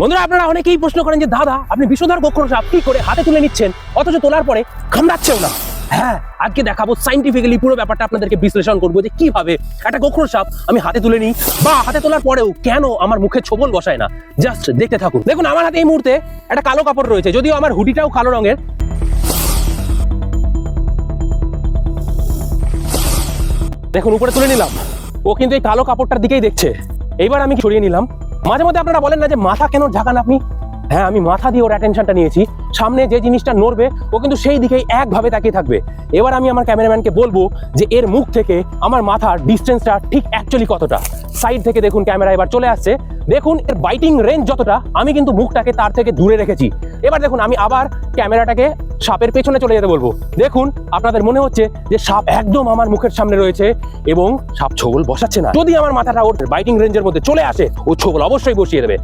বন্ধুরা, আপনারা অনেকেই প্রশ্ন করেন যে, দাদা, আপনি বিষধর গোখর সাপ কি করে হাতে তুলে নিচ্ছেন? অথচ তোলার পরে কামড়াচ্ছেও না। হ্যাঁ আজকে দেখাবো সাইন্টিফিক্যালি পুরো ব্যাপারটা আপনাদেরকে বিশ্লেষণ করব যে কীভাবে একটা গোখর সাপ আমি হাতে তুলে নিই বা হাতে তোলার পরেও কেন আমার মুখে ছোবল বসায় না। জাস্ট দেখতে থাকুন। দেখুন, আমার হাতে এই মুহূর্তে একটা কালো কাপড় রয়েছে, যদিও আমার হুডিটাও কালো রঙের। দেখুন, উপরে তুলে নিলাম। ও কিন্তু এই কালো কাপড়টার দিকেই দেখছে। এইবার আমি সরিয়ে নিলাম। মাঝে মধ্যে আপনারা বলেন না যে মাথা কেন ঝাঁকান আপনি? হ্যাঁ আমি মাথা দিয়ে ওর অ্যাটেনশনটা নিয়েছি। সামনে যে জিনিসটা নড়বে, ও কিন্তু সেই দিকেই একভাবে তাকিয়ে থাকবে। এবার আমি আমার ক্যামেরাম্যানকে বলব যে এর মুখ থেকে আমার মাথার ডিস্টেন্সটা ঠিক অ্যাকচুয়ালি কতটা? সাইড থেকে দেখুন, ক্যামেরা এবার চলে আসছে। দেখুন, এর বাইটিং রেঞ্জ যতটা, আমি কিন্তু মুখটাকে তার থেকে দূরে রেখেছি। এবার দেখুন, আমি আবার ক্যামেরাটাকে সাপের পেছনে চলে যেতে বলব। দেখুন, আপনাদের মনে হচ্ছে যে সাপ একদম আমার মুখের সামনে রয়েছে এবং সাপ ছোবল বসাচ্ছে না। যদি আমার মাথাটা ওর বাইকিং রেঞ্জের মধ্যে চলে আসে, ও ছোবল অবশ্যই বসিয়ে দেবে।